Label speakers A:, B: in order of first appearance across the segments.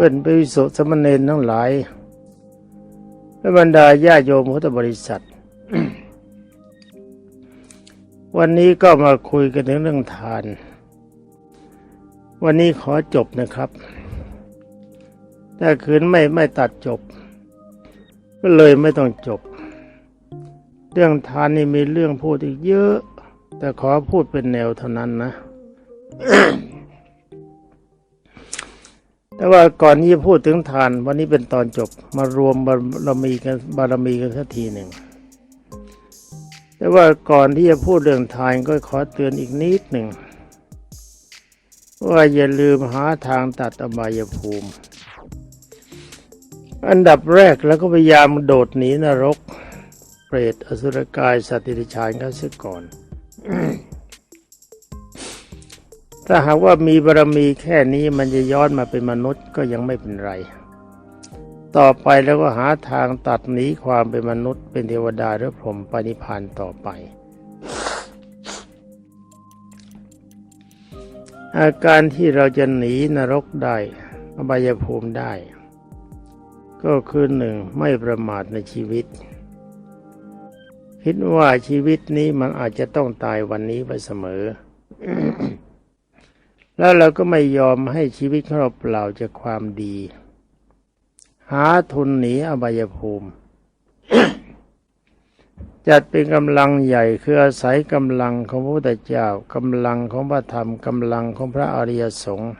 A: พื่อนภิกษุสามเณรทั้งหลายและบรรดาญาโยมพุทธบริษัท วันนี้ก็มาคุยกันถึงเรื่องทาน วันนี้ขอจบนะครับถ้าคืนไม่ไม่ตัดจบ ก็เลยไม่ต้องจบ เรื่องทานนี่มีเรื่องพูดอีกเยอะ แต่ขอพูดเป็นแนวเท่านั้นนะ แต่ว่าก่อนที่จะพูดถึงทาน วันนี้เป็นตอนจบมารวมบารมีกันบารมีกันสักทีหนึ่งแต่ว่าก่อนที่จะพูดเรื่องทานก็ขอเตือนอีกนิดหนึ่งว่าอย่าลืมหาทางตัดอบายภูมิ อันดับแรกแล้วก็พยายามโดดหนีนรก เปรตอสุรกายสัตว์ดิริชานกันเสียก่อน ถ้าหากว่ามีบารมีแค่นี้มันจะย้อนมาเป็นมนุษย์ก็ยังไม่เป็นไร ต่อไปแล้วก็หาทางตัดหนีความเป็นมนุษย์เป็นเทวดาหรือพรหมปณิพานต่อไป อาการที่เราจะหนีนรกได้อบายภูมิได้ ก็คือหนึ่งไม่ประมาทในชีวิต คิดว่าชีวิตนี้มันอาจจะต้องตายวันนี้ไปเสมอ แล้วเราก็ไม่ยอมให้ชีวิตของเราเปล่าจากความดี หาทุนหนีอบายภูมิ จัดเป็นกำลังใหญ่คืออาศัยกำลังของพระพุทธเจ้ากำลังของพระธรรมกำลังของพระอริยสงฆ์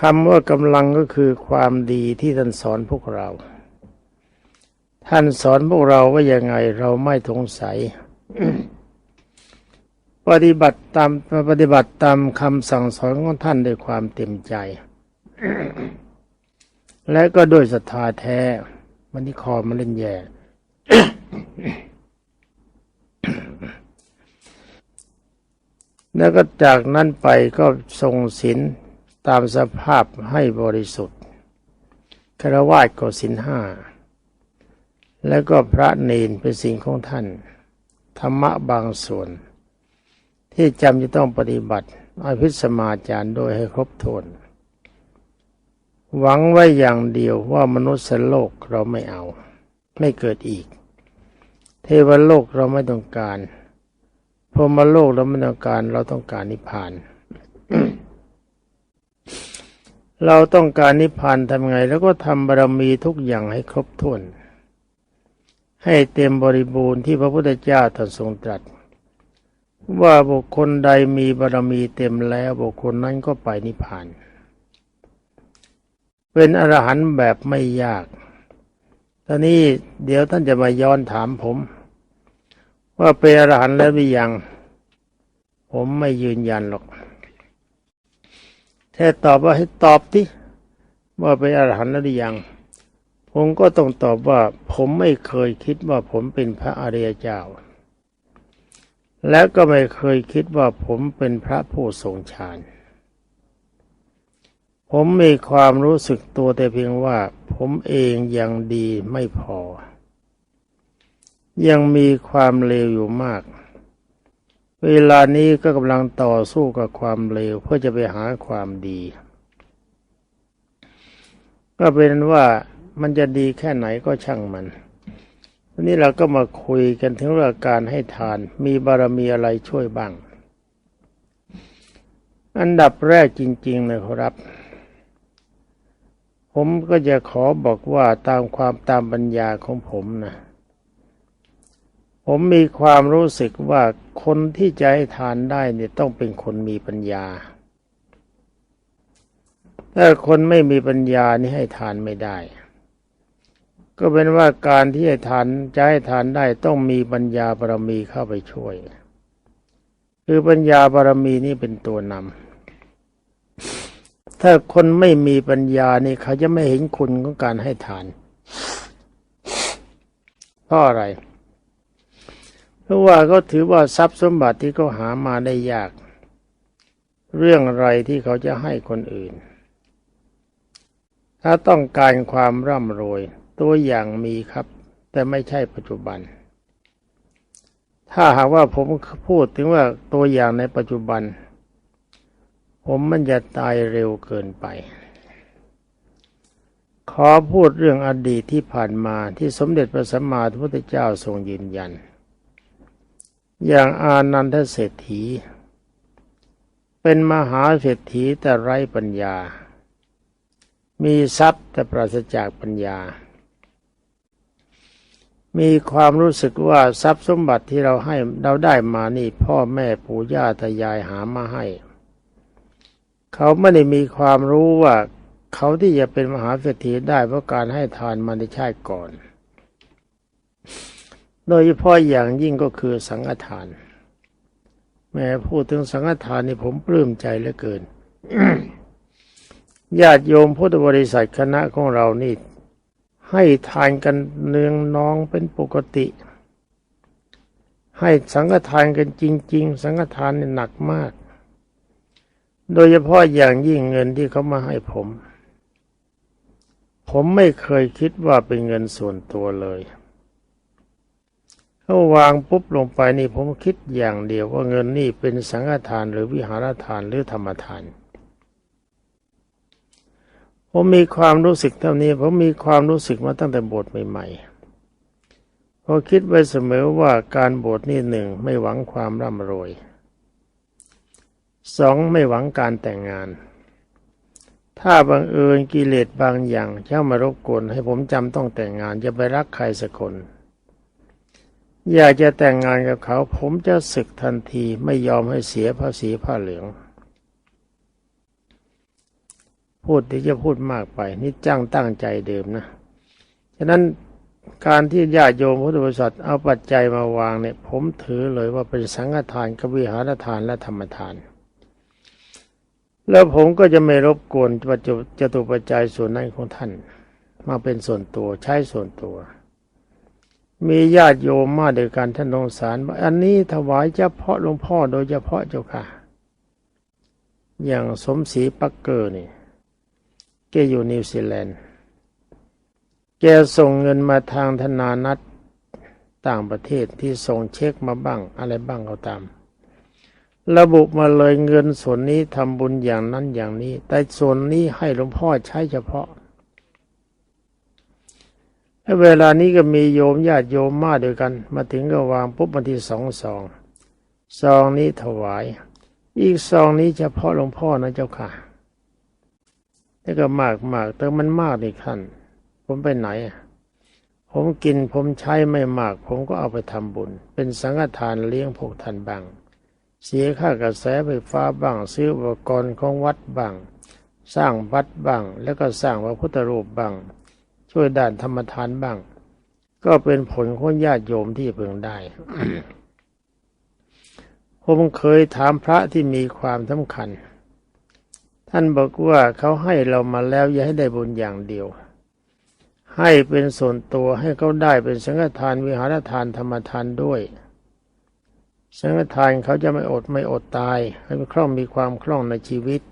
A: คำว่ากำลังก็คือความดีที่ท่านสอนพวกเรา ท่านสอนพวกเราว่ายังไงเราไม่สงสัย ปฏิบัติตามปฏิบัติตามคำสั่งสอนของท่านด้วยความเต็มใจ และก็ด้วยศรัทธาแท้วันนี้คอมาเล่นแย่แล้วก็จากนั้นไปก็ทรงศีลตามสภาพให้บริสุทธิ์คารวะก็ศีลห้า แล้วก็พระเนนเป็นสิ่งของท่าน ธรรมะบางส่วน ที่จำจะต้องปฏิบัติอภิสมาจารย์โดยให้ครบถ้วนหวังไว้อย่างเดียวว่ามนุษย์โลกเราไม่เอา ไม่เกิดอีก เทวโลกเราไม่ต้องการพรมโลกเราไม่ต้องการ เราต้องการนิพพาน เราต้องการนิพพานทำไง แล้วก็ทำบารมีทุกอย่างให้ครบถ้วน ให้เต็มบริบูรณ์ที่พระพุทธเจ้าตรัสทรงตรัส ว่าบุคคลใดมีบารมีเต็มแล้วบุคคลนั้นก็ไปนิพพาน เป็นอรหันต์แบบไม่ยากตอนนี้เดี๋ยวท่านจะมาย้อนถามผม ว่าเป็นอรหันต์แล้วหรือยัง ผมไม่ยืนยันหรอกแค่ตอบว่าให้ตอบที่ว่าเป็นอรหันต์แล้วหรือยัง ผมก็ต้องตอบว่าผมไม่เคยคิดว่าผมเป็นพระอริยเจ้า และก็ไม่เคยคิดว่าผมเป็นพระผู้ทรงฌานผมมีความรู้สึกตัวแต่เพียงว่า ผมเองยังดีไม่พอ ยังมีความเลวอยู่มาก เวลานี้ก็กำลังต่อสู้กับความเลวเพื่อจะไปหาความดี ก็เป็นว่ามันจะดีแค่ไหนก็ช่างมัน ทีนี้เราก็มาคุยกันถึงเรื่องการให้ทาน มีบารมีอะไรช่วยบ้าง อันดับแรกจริงๆนะครับ ผมก็จะขอบอกว่าตามความตามปัญญาของผมนะ ผมมีความรู้สึกว่าคนที่จะให้ทานได้เนี่ยต้องเป็นคนมีปัญญา ถ้าคนไม่มีปัญญานี่ให้ทานไม่ได้ ก็เป็นว่าการที่ให้ทานจะให้ทานได้ต้องมีปัญญาบารมีเข้าไปช่วย คือปัญญาบารมีนี่เป็นตัวนำถ้าคนไม่มีปัญญานี่เขาจะไม่เห็นคุณของการให้ทานเพราะอะไร เพราะว่าเขาถือว่าทรัพย์สมบัติที่เขาหามาได้ยาก เรื่องอะไรที่เขาจะให้คนอื่น ถ้าต้องการความร่ำรวย ตัวอย่างมีครับ แต่ไม่ใช่ปัจจุบัน ถ้าหากว่าผมพูดถึงว่าตัวอย่างในปัจจุบัน ผมมันจะตายเร็วเกินไป ขอพูดเรื่องอดีตที่ผ่านมาที่สมเด็จพระสัมมาสัมพุทธเจ้าทรงยืนยัน อย่างอานันทเศรษฐี เป็นมหาเศรษฐีแต่ไร้ปัญญามีทรัพย์แต่ปราศจากปัญญา มีความรู้สึกว่าทรัพย์สมบัติที่เราให้เราได้มานี่พ่อแม่ปู่ย่าตายายหามาให้ เขาไม่ได้มีความรู้ว่าเขาที่จะเป็นมหาเศรษฐีได้เพราะการให้ทานมาในชาติก่อน โดยเฉพาะอย่างยิ่งก็คือสังฆทาน แม้พูดถึงสังฆทานนี่ผมปลื้มใจเหลือเกินญาติโยมพุทธบริษัทคณะของเรานี่ ให้ทานกันเนืองนองเป็นปกติ ให้สังฆทานกันจริง ๆ สังฆทานเนี่ยหนักมาก โดยเฉพาะอย่างยิ่งเงินที่เขามาให้ผม ผมไม่เคยคิดว่าเป็นเงินส่วนตัวเลยเขาวางปุ๊บลงไปนี่ผมคิดอย่างเดียวว่าเงินนี่เป็นสังฆทานหรือวิหารทานหรือธรรมทาน ผมมีความรู้สึกเท่านี้ ผมมีความรู้สึกมาตั้งแต่บทใหม่ๆผมคิดไว้เสมอว่าการบวชนี่หนึ่งไม่หวังความร่ำรวยสองไม่หวังการแต่งงาน ถ้าบังเอิญกิเลสบางอย่างเข้ามารบกวนให้ผมจำต้องแต่งงานจะไปรักใครสักคน อยากจะแต่งงานกับเขา ผมจะศึกทันทีไม่ยอมให้เสียภาษีผ้าเหลือง พูดที่จะพูดมากไป นี่จ้างตั้งใจเดิมนะ ฉะนั้นการที่ญาติโยมพุทธบริษัทเอาปัจจัยมาวางเนี่ย ผมถือเลยว่าเป็นสังฆทานกวิหารทานและธรรมทาน แล้วผมก็จะไม่รบกวนปัจจุจตุปัจจัยส่วนนั้นของท่าน มาเป็นส่วนตัวใช้ส่วนตัว มีญาติโยมมาเดียกันท่านองสารว่าอันนี้ถวายเฉพาะหลวงพ่อโดยเฉพาะเจ้าค่ะ อย่างสมศรีปักเกอร์นี่ แกอยู่นิวซีแลนด์ แกส่งเงินมาทางธนานัตต่างประเทศที่ส่งเช็คมาบ้างอะไรบ้างก็ตาม ระบุมาเลยเงินส่วนนี้ทำบุญอย่างนั้นอย่างนี้ แต่ส่วนนี้ให้หลวงพ่อใช้เฉพาะและเวลานี้ก็มีโยมญาติโยมมาด้วยกัน มาถึงก็วางปุ๊บมาที่สองซองซองนี้ถวาย อีกซองนี้เฉพาะหลวงพ่อนะเจ้าค่ะ นี่ก็มากมากแต่มันมากนี่ท่าน ผมไปไหน ผมกินผมใช้ไม่มาก ผมก็เอาไปทำบุญ เป็นสังฆทานเลี้ยงพวกท่านบ้าง เสียค่ากระแสไฟฟ้าบ้าง ซื้ออุปกรณ์ของวัดบ้าง สร้างวัดบ้าง แล้วก็สร้างพระพุทธรูปบ้าง ช่วยด้านธรรมทานบ้าง ก็เป็นผลของญาติโยมที่พึงได้ผมเคยถามพระที่มีความสำคัญ ท่านบอกว่าเขาให้เรามาแล้วอย่าให้ได้บุญอย่างเดียว ให้เป็นส่วนตัวให้เขาได้เป็นสังฆทานวิหารทานธรรมทานด้วย สังฆทานเขาจะไม่อดไม่อดตาย ให้มีคล่องมีความคล่องในชีวิต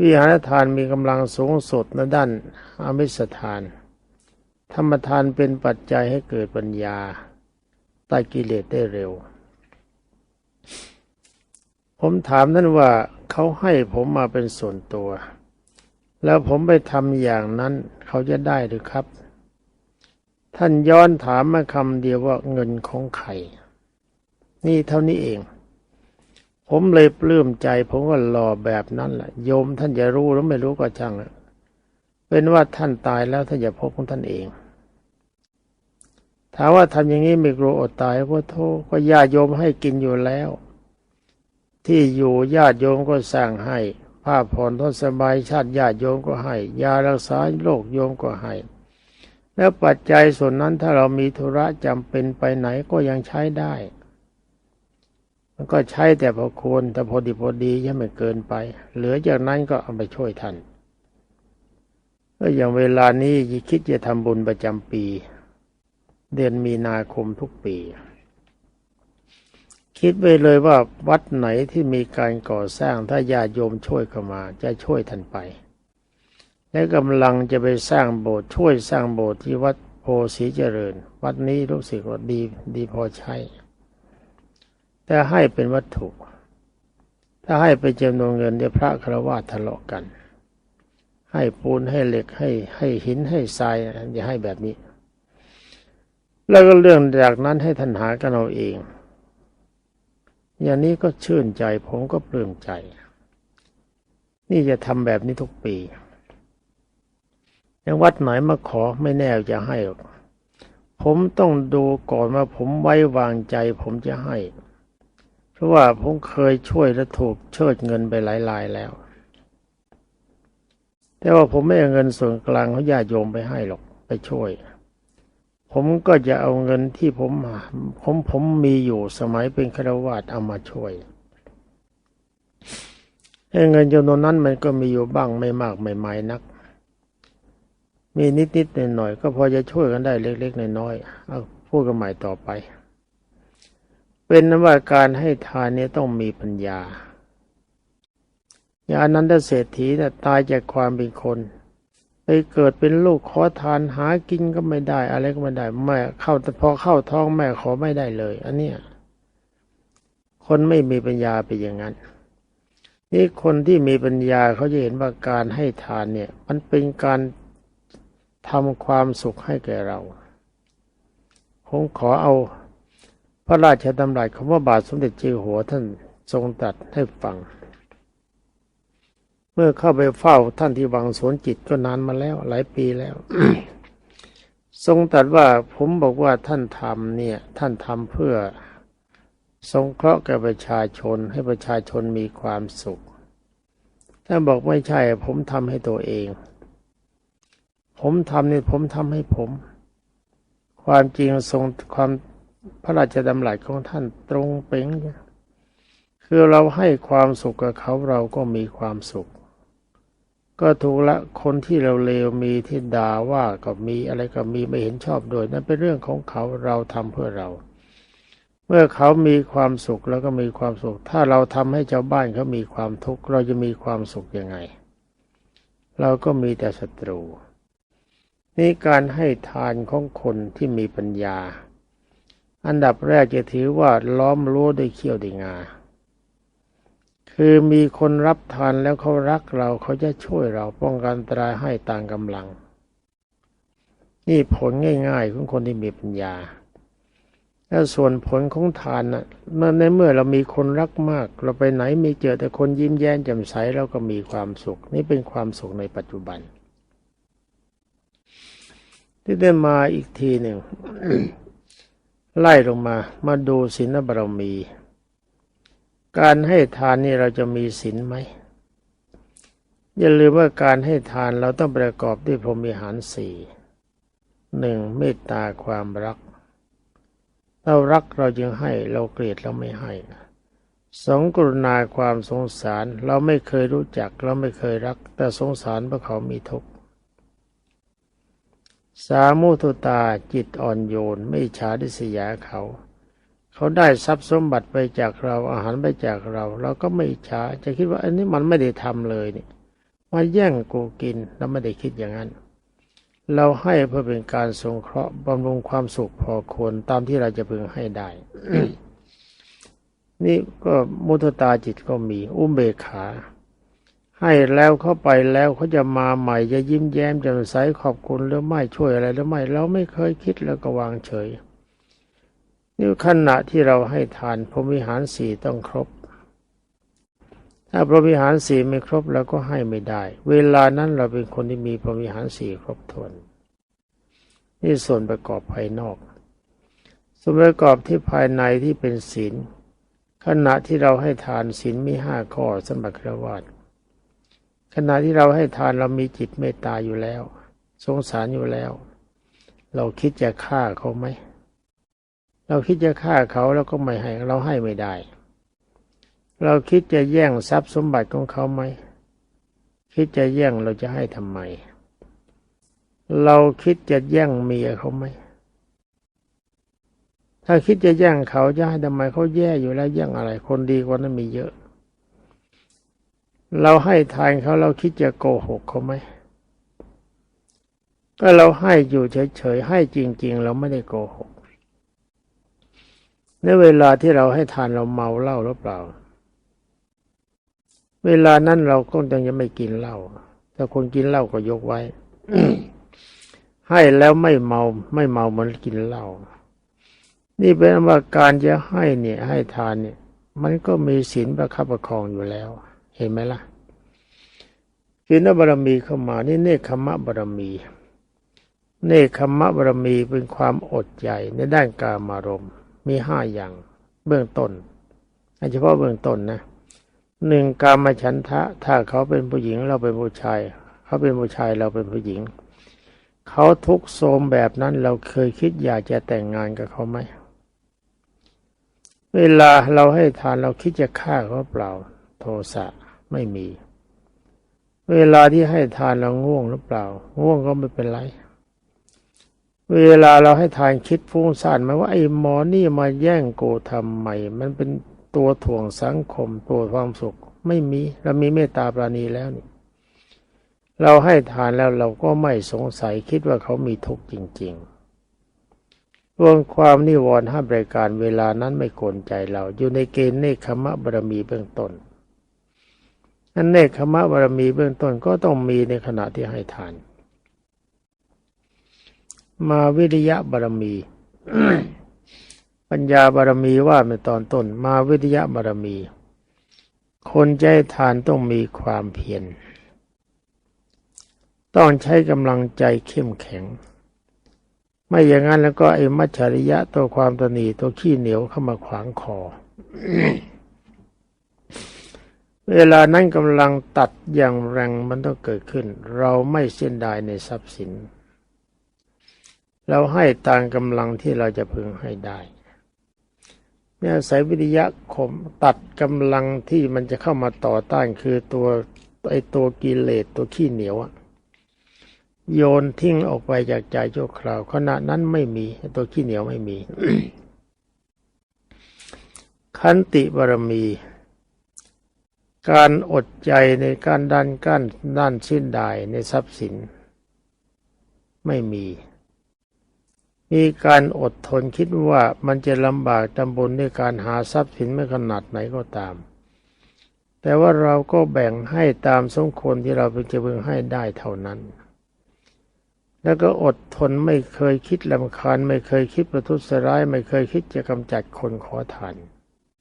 A: วิหารทานมีกำลังสูงสุดในด้านอมิสทาน ธรรมทานเป็นปัจจัยให้เกิดปัญญาตัดกิเลสได้เร็ว ผมถามท่านว่า เขาให้ผมมาเป็นส่วนตัว แล้วผมไปทำอย่างนั้นเขาจะได้หรือครับ ท่านย้อนถามมาคำเดียวว่าเงินของใคร นี่เท่านี้เอง ผมเลยปลื้มใจ ผมก็รอแบบนั้นแหละโยมท่านจะรู้หรือไม่รู้ก็ช่างเป็นว่าท่านตายแล้วท่านจะพบของท่านเองถามว่าทำอย่างนี้ไม่กลัวอดตายเพราะโทษก็ญาติโยมให้กินอยู่แล้ว ที่อยู่ญาติโยมก็สั่งให้ ผ้าผ่อนทนสบายชาติญาติโยมก็ให้ ยารักษาโรคโยมก็ให้ แล้วปัจจัยส่วนนั้นถ้าเรามีธุระจำเป็นไปไหนก็ยังใช้ได้ มันก็ใช้แต่พอควรแต่พอดีพอดียังไม่เกินไป เหลือจากนั้นก็เอาไปช่วยท่านก็อย่างเวลานี้คิดจะทำบุญประจำปี เดือนมีนาคมทุกปี คิดไปเลยว่าวัดไหนที่มีการก่อสร้างถ้าญาติโยมช่วยเข้ามาจะช่วยท่านไป และกำลังจะไปสร้างโบสถ์ช่วยสร้างโบสถ์ที่วัดโพสีเจริญ วัดนี้รู้สึกว่าดีดีพอใช้ แต่ให้เป็นวัตถุ ถ้าถ้าให้ไปจำนวนเงินเดี๋ยวพระคารวะทะเลาะกัน ให้ปูนให้เหล็กให้ให้หินให้ทรายอย่าให้แบบนี้ แล้วก็เรื่องจากนั้นให้ท่านหากันเอาเอง อย่างนี้ก็ชื่นใจ ผมก็ปลื้มใจ นี่จะทำแบบนี้ทุกปีอย่างวัดไหนมาขอไม่แน่จะให้หรอกผมต้องดูก่อนว่าผมไว้วางใจ ผมจะให้ เพราะว่าผมเคยช่วยและถูกเชิดเงินไปหลายรายแล้ว แต่ว่าผมไม่เอาเงินส่วนกลางเขาญาติโยมไปให้หรอกไปช่วย ผมก็จะเอาเงินที่ผมผมผมมีอยู่สมัยเป็นฆราวาสเอามาช่วยเงินจำนวนนั้นมันก็มีอยู่บ้างไม่มากไม่ไม่นัก มีนิดนิดหน่อยหน่อยก็พอจะช่วยกันได้เล็กๆน้อยๆเอาพูดกันใหม่ต่อไป เป็นนว่าการให้ทานนี้ต้องมีปัญญาอย่างนั้นถ้าเศรษฐีแต่ตายจากความเป็นคน เกิดเป็นลูกขอทานหากินก็ไม่ได้ อะไรก็ไม่ได้แม่เข้าพอเข้าท้องแม่ขอไม่ได้เลย อันเนี้ยคนไม่มีปัญญาไปอย่างนั้น นี่คนที่มีปัญญาเขาจะเห็นว่าการให้ทานเนี่ย มันเป็นการทำความสุขให้แก่เราผมขอเอาพระราชดำรัสของพระบาทสมเด็จเจ้าอหัวท่านทรงตรัสให้ฟัง มื่อเข้าไปเฝ้าท่านที่วังสวนจิตก็นานมาแล้ว หลายปีแล้ว ทรงตรัสว่าผมบอกว่าท่านทำเนี่ย ท่านทำเพื่อสงเคราะห์แก่ประชาชนให้ประชาชนมีความสุขถ้านบอกไม่ใช่ ผมทำให้ตัวเอง ผมทำเนี่ยผมทำให้ผม ความจริงทรงความพระราชดำรัสของท่านตรงเป๋งคือเราให้ความสุขกับเขาเราก็มีความสุข ก็ถูกละคนที่เราเลวมีที่ด่าว่าก็มีอะไรก็มีไม่เห็นชอบโดยนั่นเป็นเรื่องของเขาเราทำเพื่อเรา เมื่อเขามีความสุขแล้วก็มีความสุข ถ้าเราทำให้ชาวบ้านเขามีความทุกข์เราจะมีความสุขยังไง เราก็มีแต่ศัตรู นี่การให้ทานของคนที่มีปัญญา อันดับแรกจะถือว่าล้อมรั้วด้วยเขี้ยวด้วยงา คือมีคนรับทานแล้วเขารักเราเขาจะช่วยเราป้องกันตรายให้ต่างกำลัง นี่ผลง่าย ๆ ของคนที่มีปัญญาแล้วส่วนผลของทานนะ่ะเมื่อในเมื่อเรามีคนรักมาก เราไปไหนมีเจอแต่คนยิ้มแย้มแจ่มใสเราก็มีความสุข นี่เป็นความสุขในปัจจุบัน ที่ได้มาอีกทีหนึ่งไล่ลงมามาดูศีลบารมี การให้ทานนี่เราจะมีศีลไหมอย่าลืมว่าการให้ทานเราต้องประกอบด้วยพรหมิหารสี่หนึ่งเมตตาความรัก เรารักเราจึงให้เราเกลียดเราไม่ให้สองกรุณาความสงสาร เราไม่เคยรู้จักเราไม่เคยรัก แต่สงสารเพราะเขามีทุกข์สามุทุตาจิตอ่อนโยน ไม่ฉาดิสยาเขา เขาได้ทรัพย์สมบัติไปจากเราอาหารไปจากเรา เราก็ไม่ฉาจะคิดว่าอันนี้มันไม่ได้ทำเลยเนี่ยมาแย่งกูกินเราไม่ได้คิดอย่างนั้น เราให้เพื่อเป็นการสงเคราะห์บำรุงความสุขพอควรตามที่เราจะพึงให้ได้ นี่ก็มุทตาจิตก็มี อุ้มเบกขา ให้แล้วเข้าไปแล้วเขาจะมาใหม่จะยิ้มแย้มแจ่มใสขอบคุณหรือไม่ช่วยอะไรหรือไม่ เราไม่เคยคิดแล้วก็วางเฉย นี่ขณะที่เราให้ทานพรหมิหารสี่ต้องครบ ถ้าพรหมิหารสี่ไม่ครบเราก็ให้ไม่ได้ เวลานั้นเราเป็นคนที่มีพรหมิหารสี่ครบถ้วน นี่ส่วนประกอบภายนอก ส่วนประกอบที่ภายในที่เป็นศีล ขณะที่เราให้ทานศีลมีห้าข้อสมบัติครวาสขณะที่เราให้ทานเรามีจิตเมตตาอยู่แล้ว สงสารอยู่แล้ว เราคิดจะฆ่าเขาไหม เราคิดจะฆ่าเขาแล้วก็ไม่ให้เราให้ไม่ได้ เราคิดจะแย่งทรัพย์สมบัติของเขาไหมคิดจะแย่งเราจะให้ทำไม เราคิดจะแย่งเมียเขาไหมถ้าคิดจะแย่งเขาจะให้ทำไมเขาแย่อยู่แล้วแย่งอะไร คนดีกว่านั้นมีเยอะ เราให้ทานเขาเราคิดจะโกหกเขาไหมก็เราให้อยู่เฉยๆให้จริง ๆ เราไม่ได้โกหก ในเวลาที่เราให้ทานเราเมาเหล้าหรือเปล่า เวลานั้นเราก็ยังไม่กินเหล้าถ้าคนกินเหล้าก็ยกไว้ ให้แล้วไม่เมาไม่เมาเหมือนกินเหล้านี่เป็นว่าการจะให้เนี่ย ให้ทานเนี่ย มันก็มีศีลประคับประคองอยู่แล้ว เห็นไหมล่ะศีลบารมีเข้ามานี่เนคขมะบารมี เนคขมะบารมีเป็นความอดใจในด้านกามารมณ์ มีห้าอย่าง เบื้องต้นเฉพาะเบื้องต้นนะหนึ่งกามฉันทะ ถ้าเขาเป็นผู้หญิงเราเป็นผู้ชาย เขาเป็นผู้ชายเราเป็นผู้หญิง เขาทุกโทมแบบนั้นเราเคยคิดอยากจะแต่งงานกับเขาไหมเวลาเราให้ทานเราคิดจะฆ่าเขาเปล่า โทสะไม่มี เวลาที่ให้ทานเราง่วงหรือเปล่า ง่วงก็ไม่เป็นไร เวลาเราให้ทานคิดฟุ้งซ่านไหมว่าไอ้หมอนี่มาแย่งโกทำไม มันเป็นตัวถ่วงสังคม ตัวความสุข ไม่มีเรามีเมตตาปราณีแล้วนี่ เราให้ทานแล้วเราก็ไม่สงสัยคิดว่าเขามีทุกข์จริง ๆ รวมความนิวรณ์ห้าบริการเวลานั้นไม่กลใจเรา อยู่ในเกณฑ์เนคขมะบารมีเบื้องต้นนั่นเนคขมะบารมีเบื้องต้นก็ต้องมีในขณะที่ให้ทาน มาวิริยะบารมี ปัญญาบารมีว่าในตอนต้น มาวิทยาบารมี คนใจทานต้องมีความเพียรต้องใช้กำลังใจเข้มแข็ง ไม่อย่างนั้นแล้วก็ไอ้มัจฉริยะตัวความตนีตัวขี้เหนียวเข้ามาขวางคอ เวลานั้นกำลังตัดอย่างแรงมันต้องเกิดขึ้น เราไม่เส้นดายในทรัพย์สิน เราให้ตามกำลังที่เราจะพึงให้ได้เนี่ยอายวิทยะข่มตัดกำลังที่มันจะเข้ามาต่อต้านคือตัวไอตัวกิเลสตัวขี้เหนียวอะโยนทิ้งออกไปจากใจชั่วคราวขณะนั้นไม่มีตัวขี้เหนียวไม่มี ขันติบารมี การอดใจในการดันกั้นด้านสิ้นดายในทรัพย์สิน ไม่มี มีการอดทนคิดว่ามันจะลำบากตำบลด้วยการหาทรัพย์สินไม่ขนาดไหนก็ตาม แต่ว่าเราก็แบ่งให้ตามสมควรที่เราเป็นจะพึงให้ได้เท่านั้น แล้วก็อดทนไม่เคยคิดลำคาญ ไม่เคยคิดประทุษร้าย ไม่เคยคิดจะกำจัดคนขอทาน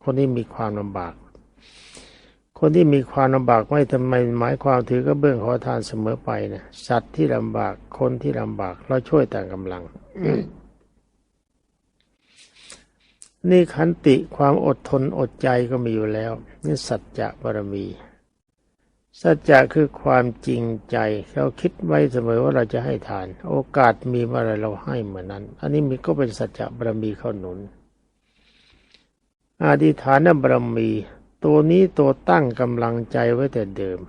A: คนที่มีความลำบาก คนที่มีความลำบากไม่ทำไมหมายความถือก็เบื้องขอทานเสมอไปนะสัตว์ที่ลำบากคนที่ลำบากเราช่วยต่างกำลัง นี่ขันติความอดทนอดใจก็มีอยู่แล้ว นี่สัจจะบารมี สัจจะคือความจริงใจ เราคิดไว้เสมอว่าเราจะให้ทาน โอกาสมีเมื่อไรเราให้เหมือนนั้น อันนี้มีก็เป็นสัจจะบารมีเข้าหนุนอธิฐานบารมี ตัวนี้ตัวตั้งกำลังใจไว้แต่เดิม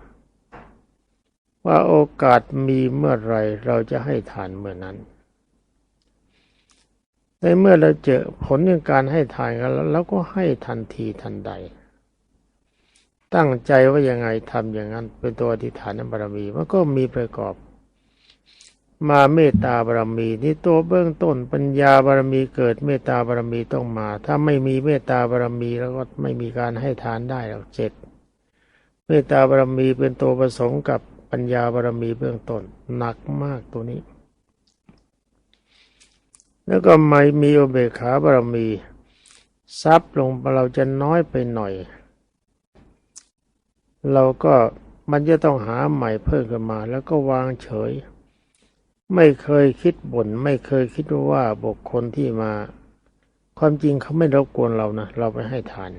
A: ว่าโอกาสมีเมื่อไรเราจะให้ทานเมื่อนั้น ในเมื่อเราเจอผลของการให้ทานกันแล้วเราก็ให้ทันทีทันใด ตั้งใจว่ายังไงทำอย่างนั้น เป็นตัวอธิษฐานบารมีมันก็มีประกอบ มาเมตตาบารมีนี่ตัวเบื้องต้นปัญญาบารมีเกิดเมตตาบารมีต้องมา ถ้าไม่มีเมตตาบารมีแล้วก็ไม่มีการให้ทานได้หรอกเจ็ดเมตตาบารมีเป็นตัวผสมกับปัญญาบารมีเบื้องต้นหนักมากตัวนี้ แล้วก็ไม่มีอุเบกขาบารมี ทรัพย์ลงเราจะน้อยไปหน่อย เราก็มันจะต้องหาใหม่เพิ่มขึ้นมา แล้วก็วางเฉย ไม่เคยคิดบน่นไม่เคยคิดว่าบุคคลที่มา ความจริงเขาไม่รบกวนเรานะเราไปให้ทาน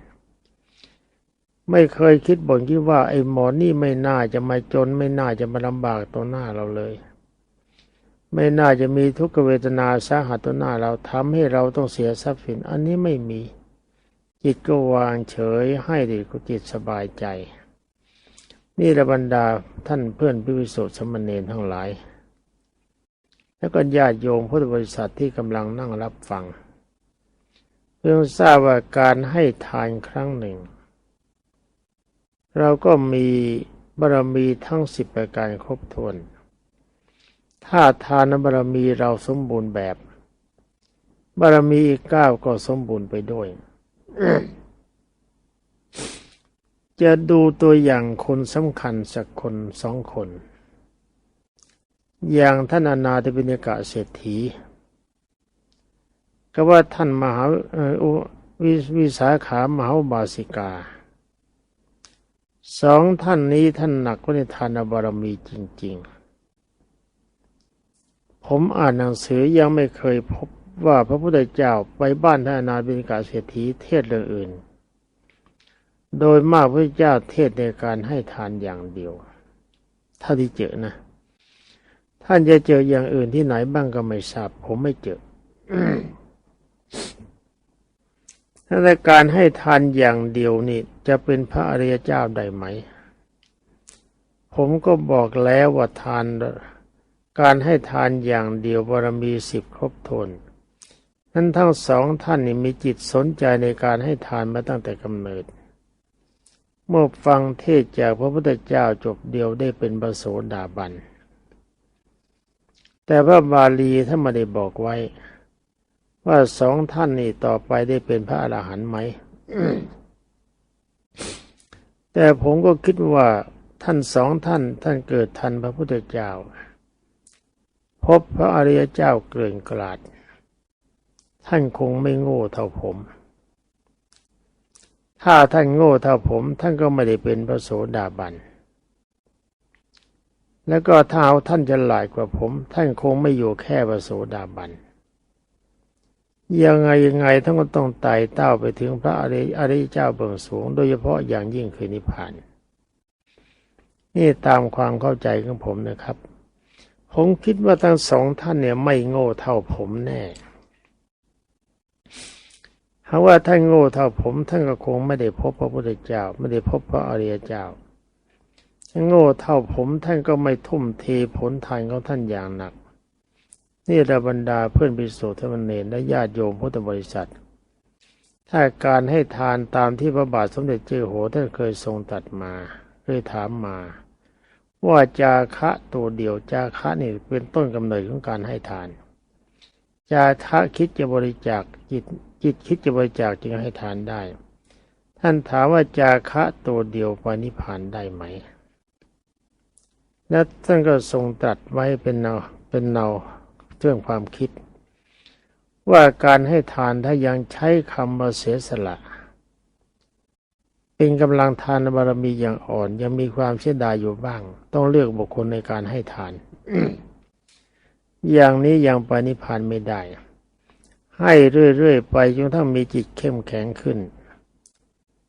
A: ไม่เคยคิดบ่นคิดว่าไอ้หมอนี่ไม่น่าจะมาจนไม่น่าจะมาลำบากต่อหน้าเราเลย ไม่น่าจะมีทุกขเวทนาสาหัสตัวหน้าเราทำให้เราต้องเสียทรัพย์สิน อันนี้ไม่มี จิตก็วางเฉยให้ดีกุจิตสบายใจ นี่ระบรรดาท่านเพื่อนพิวิสุทธิสมณเณรทั้งหลาย แล้วก็ญาติโยมพุทธบริษัทที่กำลังนั่งรับฟังเพื่อทราบว่าการให้ทานครั้งหนึ่ง เราก็มีบารมีทั้งสิบประการครบถ้วน ถ้าทานบารมีเราสมบูรณ์แบบ บารมีอีกเก้าก็สมบูรณ์ไปด้วย จะดูตัวอย่างคนสำคัญสักคนสองคน อย่างท่านอนาถบิณกะเศรษฐีก็ว่าท่านมหาวิวิสาขามหาบาสิกาสองท่านนี้ท่านหนักก็ในทานบารมีจริง ๆ ผมอ่านหนังสือยังไม่เคยพบว่าพระพุทธเจ้าไปบ้านท่านอนาถบิณกะเศรษฐีเทศเรื่องอื่น โดยมากพระเจ้าเทศในการให้ทานอย่างเดียวเท่าที่เจอนะ ท่านจะเจออย่างอื่นที่ไหนบ้างก็ไม่ทราบ ผมไม่เจอถ้าในการให้ทานอย่างเดียวนี่จะเป็นพระอริยเจ้าได้ไหม ผมก็บอกแล้วว่าทาน การให้ทานอย่างเดียวบารมีสิบครบถ้วนนั้นทั้งสองท่านนี่มีจิตสนใจในการให้ทานมาตั้งแต่กำเนิด เมื่อฟังเทศจากพระพุทธเจ้าจบเดียวได้เป็นประโสดาบัน แต่พระบาลีท่านไม่ได้บอกไว้ ว่าสองท่านนี่ต่อไปได้เป็นพระอรหันต์ไหม แต่ผมก็คิดว่าท่านสองท่านท่านเกิดทันพระพุทธเจ้า พบพระอริยเจ้าเกลื่อนกลาด ท่านคงไม่โง่เท่าผม ถ้าท่านโง่เท่าผม ท่านก็ไม่ได้เป็นพระโสดาบัน แล้วก็ถ้าท่านจะหลายกว่าผม ท่านคงไม่อยู่แค่พระโสดาบัน ยังไงยังไงท่านก็ต้องไต่เต้าไปถึงพระอริอริยเจ้าเบื้องสูง โดยเฉพาะอย่างยิ่งคือนิพพาน นี่ตามความเข้าใจของผมนะครับ ผมคิดว่าทั้งสองท่านเนี่ยไม่โง่เท่าผมแน่หากว่าท่านโง่เท่าผมท่านก็คงไม่ได้พบพระพุทธเจ้า ไม่ได้พบพระอริยเจ้าถ้าโง่เท่าผมท่านก็ไม่ทุ่มเทผลทานของท่านอย่างหนัก นี่ระบรรดาเพื่อนพิสุทธิ์มนเนรและญาติโยมพุทธบริษัท ถ้าการให้ทานตามที่พระบาทสมเด็จเจ้าหัวท่านเคยทรงตัดมาเคยถามมา ว่าจาคะตัวเดียวจาคะนี่เป็นต้นกำเนิดของการให้ทาน จาคะคิดจะบริจาคจิตจิตคิดจะบริจาคจึงให้ทานได้ ท่านถามว่าจาคะตัวเดียวไปนิพพานได้ไหม และท่านก็ทรงตรัสไว้เป็นเนาเป็นเนาเรื่องความคิด ว่าการให้ทานถ้ายังใช้คำว่าเสียสละ เป็นกำลังทานบารมีอย่างอ่อน ยังมีความเสียดายอยู่บ้าง ต้องเลือกบุคคลในการให้ทาน อย่างนี้ยังไปนิพพานไม่ได้ ให้เรื่อยๆไปจนทั้งมีจิตเข้มแข็งขึ้น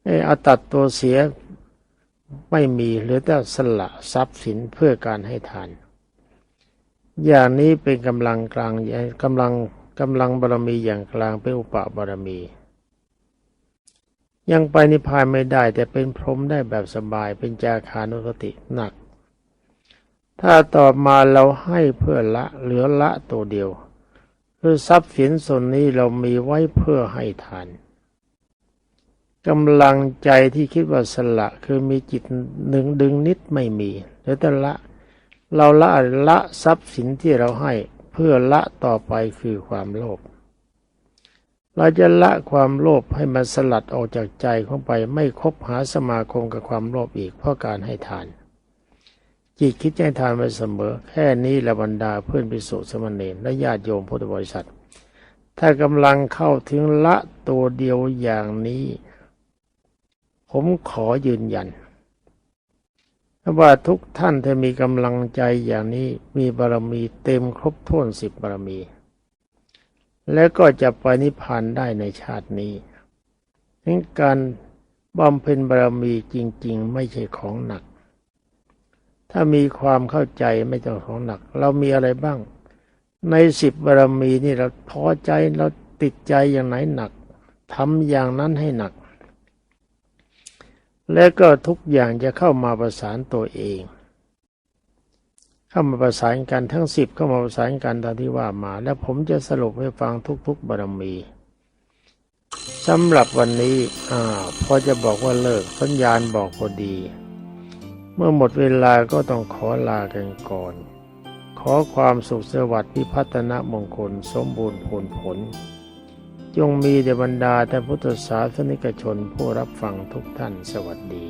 A: ไอ้อาตัดตัวเสียไม่มีหรือแต่สละทรัพย์สินเพื่อการให้ทาน อย่างนี้เป็นกำลังกลางกำลังกำลังบารมีอย่างกลางเป็นอุปบารมี ยังไปนิพพานไม่ได้ แต่เป็นพรหมได้แบบสบายเป็นจาคานุสติหนัก ถ้าต่อมาเราให้เพื่อละเหลือละตัวเดียวคือทรัพย์สินส่วนนี้เรามีไว้เพื่อให้ทานกำลังใจที่คิดว่าสละคือมีจิตหนึ่งดึงนิดไม่มีแล้วแต่ละเราละละทรัพย์สินที่เราให้เพื่อละต่อไปคือความโลภ เราจะละความโลภให้มันสลัดออกจากใจของไปไม่คบหาสมาคมกับความโลภอีกเพราะการให้ทาน จิตคิดให้ทานไปเสมอ แค่นี้ละบรรดาเพื่อนพิสุสมณเณรและญาติโยมพุทธบริษัท ถ้ากำลังเข้าถึงละตัวเดียวอย่างนี้ ผมขอยืนยันว่าทุกท่านถ้ามีกำลังใจอย่างนี้มีบารมีเต็มครบถ้วนสิบบารมี และก็จะไปนิพพานได้ในชาตินี้ดังการบำเพ็ญบารมีจริง ๆ ไม่ใช่ของหนัก ถ้ามีความเข้าใจไม่ต้องของหนัก เรามีอะไรบ้าง ในสิบบารมีนี่เราพอใจเราติดใจอย่างไหนหนักทำอย่างนั้นให้หนัก และก็ทุกอย่างจะเข้ามาประสานตัวเอง เข้ามาประสานกันทั้งสิบเข้ามาประสานกันตามที่ว่ามา แล้วผมจะสรุปให้ฟังทุกๆบารมีสำหรับวันนี้อ่าพอจะบอกว่าเลิกสัญญาณบอกพอดี เมื่อหมดเวลาก็ต้องขอลากันก่อน ขอความสุขสวัสดิ์พิพัฒนมงคลสมบูรณ์ผลผล จงมีแด่บรรดาท่พุทธศาสนิกชนผู้รับฟังทุกท่านสวัสดี